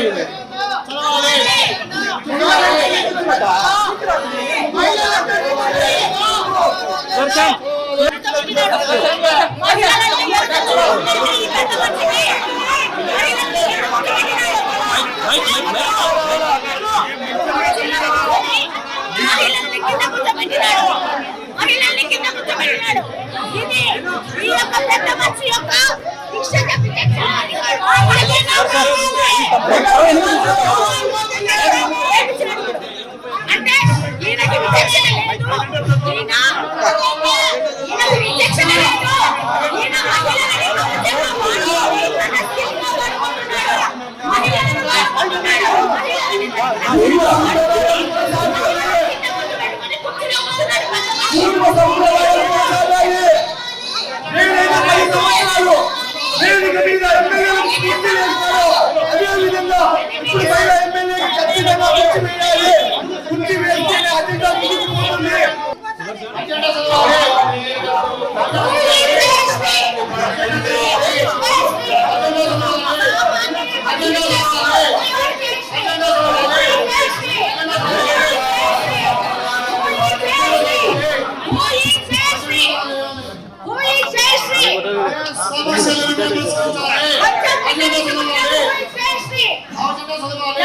ఇది ఈ యొక్క పెద్ద మనిషి యొక్క శిక్ష అంటే ఈయనకి విచక్షణ లేదు ఈయన ఈయనకి విచక్షణ లేదు ఈయన మహిళలని స్కిల్గా వాడుకుంటున్నాడు మహిళలను వాడుకుంటున్నాడు మహిళలని సమస్యలను తీసుకొచ్చారు. ఎవరు